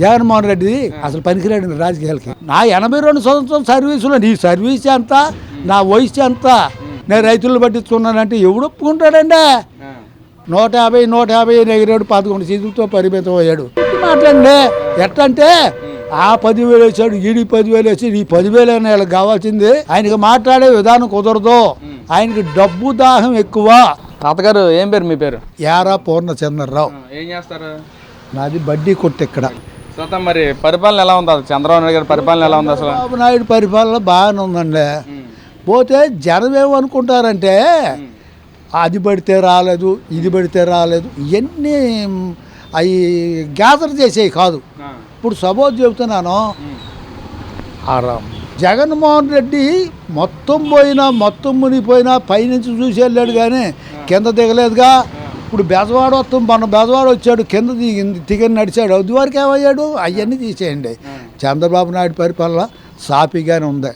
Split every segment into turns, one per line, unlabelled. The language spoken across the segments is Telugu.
జగన్మోహన్ రెడ్డి అసలు పనికిరాడు రాజకీయాలకి. నా ఎనభై రెండు సంవత్సరం సర్వీసులో నీ సర్వీస్ ఎంత? నా వయసు ఎంత? నేను రైతులు పట్టించుకున్నానంటే ఎవడు ఒప్పుకుంటాడండి? నూట యాభై నూట యాభై ఎగిరాడు పదకొండు సీట్లతో పరిమితం అయ్యాడు. మాట్లాడండి? ఎట్టంటే ఆ పదివేలు వేసాడు ఈడి పదివేలు వేసి ఈ పదివేలు అయినా వీళ్ళకి కావాల్సింది ఆయనకి మాట్లాడే విధానం కుదరదు. ఆయనకి డబ్బు దాహం ఎక్కువ.
తాతగారు ఏం పేరు మీ పేరు?
యారా పూర్ణచంద్రరావు.
ఏం చేస్తారు?
నాది బడ్డీ కొట్టు ఇక్కడ.
శ్రోత మరి పరిపాలన ఎలా ఉంది అసలు? చంద్రబాబు నాయుడు గారి పరిపాలన ఎలా ఉంది అసలు?
బాబు నాయుడు పరిపాలన బాగానే ఉందండి. పోతే జనం ఏమనుకుంటారంటే అది పడితే రాలేదు ఇది పడితే రాలేదు ఇవన్నీ అవి గ్యాదర్ చేసేవి కాదు. ఇప్పుడు సపోజ్ చెబుతున్నాను జగన్మోహన్ రెడ్డి మొత్తం పోయినా మొత్తం మునిగిపోయినా పైనుంచి చూసి వెళ్ళాడు కానీ కింద దిగలేదుగా. ఇప్పుడు బెజవాడ వస్తాం మన బెజవాడ వచ్చాడు కింద దిగి దిగని నడిచాడు. అది వరకు ఏమయ్యాడు? అవన్నీ తీసేయండి. చంద్రబాబు నాయుడు పరిపాలన సాఫీగానే ఉంది.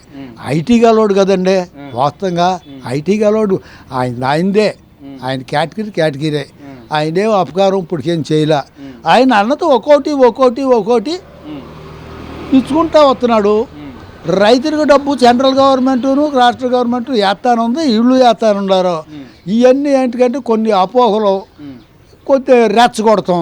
ఐటీ గలోడు కదండి వాస్తవంగా ఐటీ గలోడు ఆయన ఆయనదే. ఆయన కేటగిరీ కేటగిరీ. ఆయనేం అపకారం ఇప్పటికేం చేయలే. ఆయన అన్నతో ఒక్కోటి ఒక్కోటి ఒక్కోటి ఇచ్చుకుంటా వస్తున్నాడు. రైతులకు డబ్బు సెంట్రల్ గవర్నమెంటును రాష్ట్ర గవర్నమెంట్ వేస్తానుంది ఇళ్ళు వేస్తానున్నారు ఇవన్నీ ఏంటికంటే కొన్ని అపోహలు కొద్ది రెచ్చగొడతాం.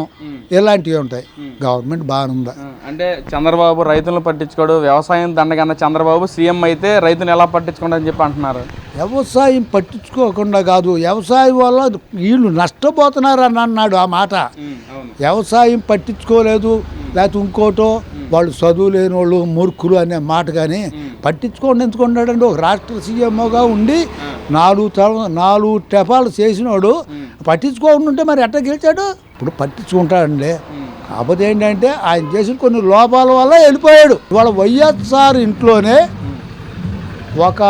ఇలాంటివి ఉంటాయి. గవర్నమెంట్ బాగానుందా
అంటే చంద్రబాబు రైతులను పట్టించుకోడు వ్యవసాయం దండగన్న చంద్రబాబు సీఎం అయితే రైతుని ఎలా పట్టించుకోండి అని చెప్పి అంటున్నారు.
వ్యవసాయం పట్టించుకోకుండా కాదు వ్యవసాయం వల్ల వీళ్ళు నష్టపోతున్నారని అన్నాడు ఆ మాట. వ్యవసాయం పట్టించుకోలేదు లేకపోతే ఇంకోటో వాళ్ళు చదువు లేని వాళ్ళు మూర్ఖులు అనే మాట కానీ పట్టించుకోండి ఎందుకున్నాడండి ఒక రాష్ట్ర సీఎంఓగా ఉండి నాలుగు తర నాలుగు టెపాలు చేసినోడు పట్టించుకోకుండా ఉంటే మరి ఎట్ట గెలిచాడు? ఇప్పుడు పట్టించుకుంటాడండి. కాకపోతే ఏంటంటే ఆయన చేసిన కొన్ని లోపాల వల్ల వెళ్ళిపోయాడు. ఇవాళ వైఎస్ఆర్ ఇంట్లోనే ఒక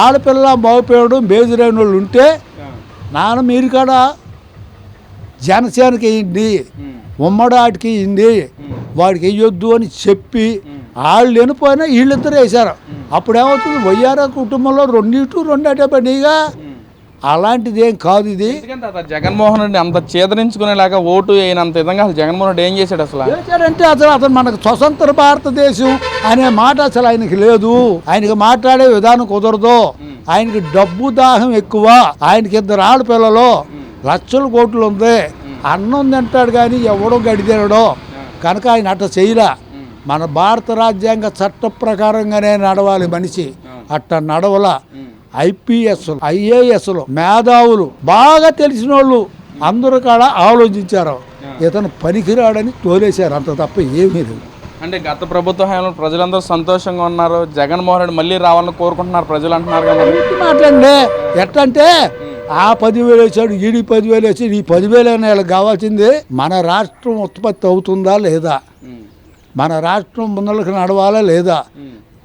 ఆడపిల్ల మగపిల్లడు బేజరైన వాళ్ళు ఉంటే నాన్న మీరు కాడ? జనసేనకి వేయండి ఉమ్మడి ఆటికి వేయండి వాడికి వేయొద్దు అని చెప్పి వాళ్ళు వెళ్ళిపోయినా వీళ్ళిద్దరు వేశారు. అప్పుడు ఏమవుతుంది వయ్యార కుటుంబంలో రెండిటు రెండు అటే పడిగా అలాంటిది ఏం కాదు ఇది.
జగన్మోహన్ రెడ్డి అంత చేదరించుకునేలాగా ఓటు అయినంత విధంగా అసలు జగన్మోహన్ రెడ్డి ఏం చేశాడు అసలు?
చేశాడంటే అసలు అతను మనకు స్వతంత్ర భారతదేశం అనే మాట అసలు ఆయనకి లేదు. ఆయనకి మాట్లాడే విధానం కుదరదు. ఆయనకి డబ్బు దాహం ఎక్కువ. ఆయనకి ఇద్దరు ఆడపిల్లలు. లక్షల కోట్లు ఉంది. అన్నం తింటాడు కానీ ఎవడో గడి తినడో. కనుక ఆయన అట్ట చేయలా. మన భారత రాజ్యాంగ చట్ట ప్రకారంగానే నడవాలి మనిషి. అట్ట నడవల. ఐపీఎస్ ఐఏఎస్లు మేధావులు బాగా తెలిసిన వాళ్ళు అందరూ కాడ ఆలోచించారు. ఇతను పనికిరాడని తోలేశారు. అంత తప్ప ఏమీ లేదు.
అంటే గత ప్రభుత్వ హయాంలో ప్రజలందరూ సంతోషంగా ఉన్నారు. జగన్మోహన్ రెడ్డి మళ్ళీ రావాలని కోరుకుంటున్నారు ప్రజలు అంటున్నారు కదా.
మాట్లాడండి ఎట్టంటే ఆ పదివేలు వేసాడు ఈడి పదివేలు వేసి ఈ పదివేలు అయినా వీళ్ళకి కావాల్సింది మన రాష్ట్రం ఉత్పత్తి అవుతుందా లేదా? మన రాష్ట్రం ముందలకు నడవాలా లేదా?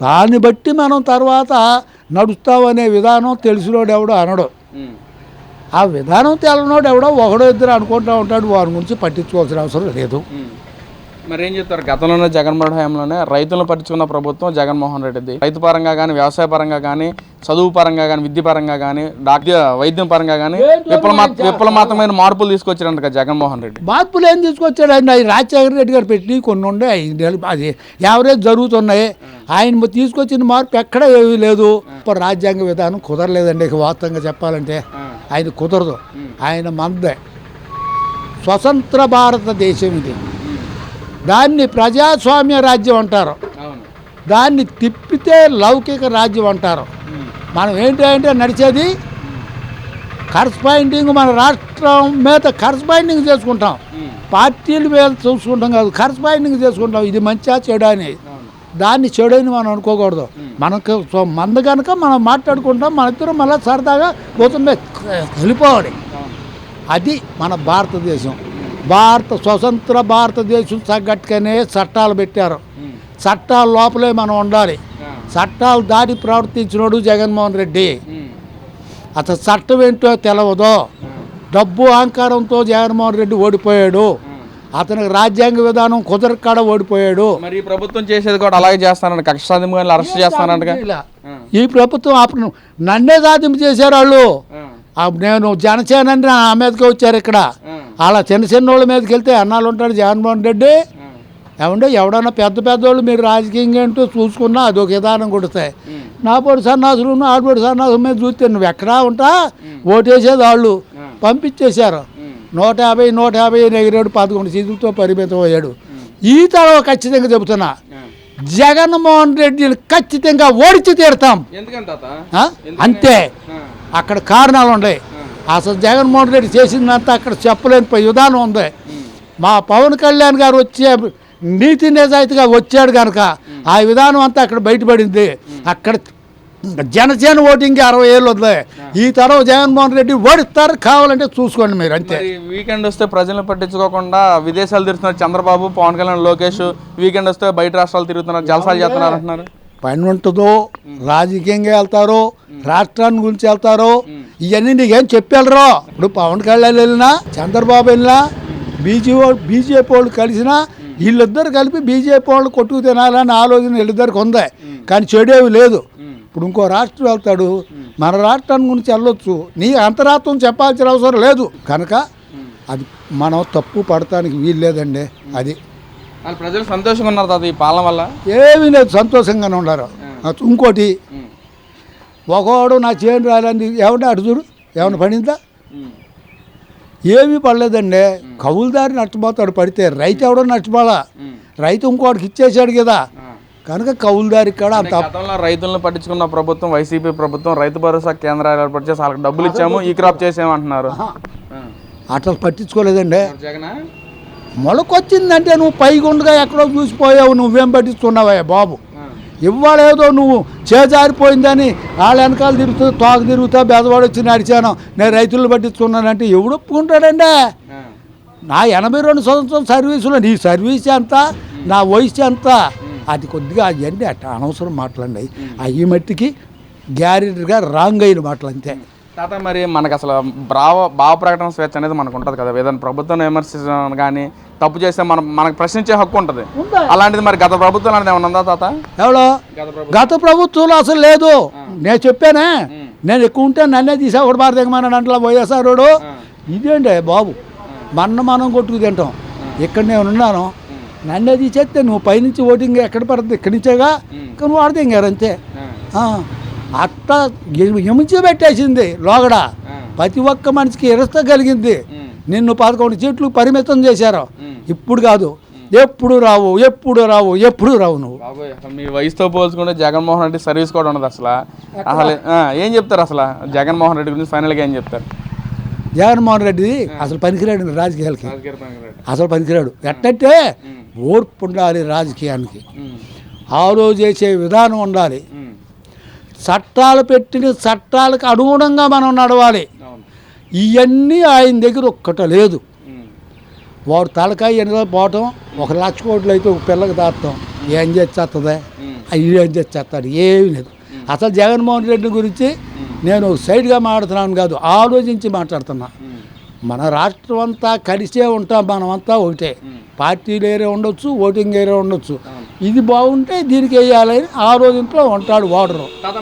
దాన్ని బట్టి మనం తర్వాత నడుస్తామనే విధానం తెలిసినోడు ఎవడో అనడు. ఆ విధానం తెలనోడు ఎవడో ఒకడో ఇద్దరు అనుకుంటా ఉంటాడు వారి గురించి పట్టించుకోవాల్సిన అవసరం లేదు.
మరి ఏం చెప్తారు? గతంలోనే జగన్మోహన్ హయాంలోనే రైతులను పట్టించుకున్న ప్రభుత్వం జగన్మోహన్ రెడ్డిది. రైతు పరంగా కానీ వ్యవసాయ పరంగా కానీ చదువు పరంగా కానీ విద్య పరంగా కానీ డాక్టర్ వైద్యం పరంగా కానీ విప్లవా విప్లవాత్మకమైన మార్పులు తీసుకొచ్చారంట కదా జగన్మోహన్ రెడ్డి.
మార్పులు ఏం తీసుకొచ్చాడండి ఆయన రాజశేఖర రెడ్డి గారు పెట్టి కొన్ని ఉండే అది యావరేజ్ జరుగుతున్నాయి. ఆయన తీసుకొచ్చిన మార్పు ఎక్కడ ఏమీ లేదు. ఇప్పుడు రాజ్యాంగ విధానం కుదరలేదండి. ఇక వాస్తవంగా చెప్పాలంటే ఆయన కుదరదు. ఆయన మందే. స్వతంత్ర భారతదేశం ఇది. దాన్ని ప్రజాస్వామ్య రాజ్యం అంటారు. దాన్ని తిప్పితే లౌకిక రాజ్యం అంటారు. మనం ఏంటంటే నడిచేది కరస్పాండింగ్ మన రాష్ట్రం మీద కరస్పాండింగ్ చేసుకుంటాం. పార్టీల మీద చూసుకుంటాం కాదు కరస్పాండింగ్ చేసుకుంటాం. ఇది మంచిగా చెడు అని. దాన్ని చెడు అని మనం అనుకోకూడదు. మనకు మంద కనుక మనం మాట్లాడుకుంటాం మన ఇద్దరం మళ్ళీ సరదాగా పోతుండే వెళ్ళిపోవాలి అది మన భారతదేశం. భారత స్వతంత్ర భారతదేశం తగ్గట్టుగానే చట్టాలు పెట్టారు. చట్టాల లోపలే మనం ఉండాలి. చట్టాలు దాటి ప్రవర్తించినోడు జగన్మోహన్ రెడ్డి. అసలు చట్టం ఏంటో తెలవదు డబ్బు అహంకారంతో జగన్మోహన్ రెడ్డి ఓడిపోయాడు. అతనికి రాజ్యాంగ విధానం కుదరకాడ ఓడిపోయాడు.
మరి ప్రభుత్వం చేసేది కూడా అలాగే చేస్తారంట కక్ష సాధింపుగా అరెస్ట్ చేస్తారంట
ఇలా. ఈ ప్రభుత్వం అప్పుడు నన్నే సాధింపు చేశారు వాళ్ళు. ఆ నేను జనసేన నా మీదకి వచ్చారు ఇక్కడ. అలా చిన్న చిన్న వాళ్ళ మీదకి వెళ్తే అన్నాళ్ళు ఉంటాడు జగన్మోహన్ రెడ్డి. ఏమంటే ఎవడన్నా పెద్ద పెద్దోళ్ళు మీరు రాజకీయంగా ఏంటో చూసుకున్నా అదొక విధానం కొడతాయి నా పొడి సన్నాసులు ఆడపొడి సన్నాసుల మీద చూస్తే నువ్వు ఎక్కడా ఉంటా? ఓటేసేది వాళ్ళు. పంపించేశారు. నూట యాభై నూట యాభై ఎగిరాడు పదకొండు సీట్లతో పరిమితం అయ్యాడు. ఈ తరం ఖచ్చితంగా చెబుతున్నా. జగన్మోహన్ రెడ్డిని ఖచ్చితంగా ఓడించి తీరుతాం? అంతే. అక్కడ కారణాలు ఉన్నాయి. అసలు జగన్మోహన్ రెడ్డి చేసిందంతా అక్కడ చెప్పలేని ప- విధానం ఉంది. మా పవన్ కళ్యాణ్ గారు వచ్చే నీతి నిజాయితీగా వచ్చాడు కనుక ఆ విధానం అంతా అక్కడ బయటపడింది. అక్కడ జనసేన ఓటింగ్ అరవై ఏళ్ళు ఉంది ఈ తరం జగన్మోహన్ రెడ్డి ఓడిస్తారు కావాలంటే చూసుకోండి మీరు అంతే.
వీకెండ్ వస్తే ప్రజలను పట్టించుకోకుండా విదేశాలు తిరుగుతున్నారు చంద్రబాబు పవన్ కళ్యాణ్ లోకేష్ వీకెండ్ వస్తే బయట రాష్ట్రాలు తిరుగుతున్నారు జలసాలు చేస్తున్నారు అంటున్నారు.
పని ఉంటుందో రాజకీయంగా వెళ్తారో రాష్ట్రాన్ని గురించి వెళ్తారో ఇవన్నీ నీకేం చెప్పాలరో ఇప్పుడు పవన్ కళ్యాణ్ వెళ్ళినా చంద్రబాబు వెళ్ళినా బీజేపీ బీజేపీ వాళ్ళు కలిసినా వీళ్ళిద్దరు కలిపి బీజేపీ వాళ్ళు కొట్టుకు తినాలని ఆలోచన వీళ్ళిద్దరికి ఉంది. కానీ చెడేవి లేదు. ఇప్పుడు ఇంకో రాష్ట్రం వెళ్తాడు. మన రాష్ట్రాన్ని గురించి వెళ్ళొచ్చు. నీ అంతరాత్వం చెప్పాల్సిన అవసరం లేదు. కనుక అది మనం తప్పు పడటానికి వీలు లేదండి. అది.
ప్రజలు సంతోషంగా ఉన్నారు ఈ పాలన వల్ల?
ఏమీ లేదు. సంతోషంగానే ఉన్నారు. ఇంకోటి ఒకవాడు నా చేను రాలని ఏమన్నా అటు చూడు? ఏమన్నా పడిందా? ఏమీ పడలేదండి. కవులుదారి నష్టపోతాడు పడితే రైతు ఎవడో నష్టపోలా? రైతు ఇంకోటికి ఇచ్చేసాడు కదా. కనుక కవులుదారి కాడ అంత
రైతులను పట్టించుకున్న ప్రభుత్వం వైసీపీ ప్రభుత్వం రైతు భరోసా కేంద్రాలు ఏర్పాటు చేసి వాళ్ళకి డబ్బులు ఇచ్చాము ఈ క్రాప్ చేసామంటున్నారు
అట్లా పట్టించుకోలేదండి. మొలకొచ్చిందంటే నువ్వు పైగుండగా ఎక్కడో చూసిపోయావు నువ్వేం పట్టించుకున్నావయ్యా బాబు? ఇవాళ ఏదో నువ్వు చేజారిపోయిందని వాళ్ళ వెనకాల తిరుగుతూ తోక తిరుగుతా బెదవాడు వచ్చి నడిచాను. నేను రైతులు పట్టించుకున్నానంటే ఎవడు ఒప్పుకుంటాడండి? నా ఎనభై రెండు సంవత్సరం సర్వీసులో నీ సర్వీస్ ఎంత? నా వయసు ఎంత? అది కొద్దిగా అవన్నీ అట్ట అనవసరం మాటలండి. అవి మట్టికి గ్యారెంటీగా రాంగ్ అయిన మాటలు అంతే
తాత మరి మనకు అసలు భావ భావ ప్రకటన స్వేచ్ఛ అనేది మనకు ఉంటుంది కదా. ఏదైనా ప్రభుత్వం విమర్శించడం కానీ తప్పు చేస్తే మనం మనకు ప్రశ్నించే హక్కు ఉంటుంది? అలాంటిది మరి గత ప్రభుత్వం అనేది ఏమన్నా ఉందా తాత?
ఎవడో?
గత ప్రభుత్వం.
గత ప్రభుత్వంలో అసలు లేదు. నేను చెప్పానే? నేను ఎక్కువ ఉంటే నన్నే తీసా. ఒకటి బార దిగమని అంటలా వైఎస్ఆర్ ఇదేంటి బాబు? మన్న మనం కొట్టుకు తింటాం. ఇక్కడ నేను ఉన్నాను. నన్నే తీసేస్తే నువ్వు పైనుంచి ఓటింగ్ ఎక్కడ పడుతుంది? ఇక్కడి నుంచేగా? నువ్వు ఆడితే ఇంకారు అట్ట ఎమించి పెట్టేసింది లోగడ. ప్రతి ఒక్క మనిషికి ఇరస్త కలిగింది. నిన్ను పదకొండు సీట్లు పరిమితం చేశారు. ఇప్పుడు కాదు. ఎప్పుడు రావు ఎప్పుడు రావు ఎప్పుడు రావు నువ్వు.
మీ వయసుతో పోల్చుకుంటే జగన్మోహన్ రెడ్డి సర్వీస్ కూడా ఉండదు అసలు. అసలు ఏం చెప్తారు అసలు? జగన్మోహన్ రెడ్డి గురించి ఫైనల్గా ఏం చెప్తారు?
జగన్మోహన్ రెడ్డి అసలు పనికిరాడు రాజకీయాలకి. అసలు పనికిరాడు. ఎట్టంటే ఓర్పు ఉండాలి రాజకీయానికి. ఆలోచించే విధానం ఉండాలి. చట్టాలు పెట్టిన చట్టాలకు అనుగుణంగా మనం నడవాలి. ఇవన్నీ ఆయన దగ్గర ఒక్కట లేదు. వాడు తలకాయ ఎనగా పోవటం ఒక లక్ష కోట్లు అయితే ఒక పిల్లకి దాస్తాం ఏం చేస్తుంది ఏం చేస్తాడు ఏమీ లేదు. అసలు జగన్మోహన్ రెడ్డి గురించి నేను ఒక సైడ్గా మాట్లాడుతున్నాను కాదు ఆలోచించి మాట్లాడుతున్నా. మన రాష్ట్రం అంతా కలిసే ఉంటాం మనమంతా ఒకటే. పార్టీలు ఏరే ఉండొచ్చు ఓటింగ్ ఏరే ఉండొచ్చు. ఇది బాగుంటే దీనికి వేయాలని ఆ రోజుంట్లో ఉంటాడు ఓడరు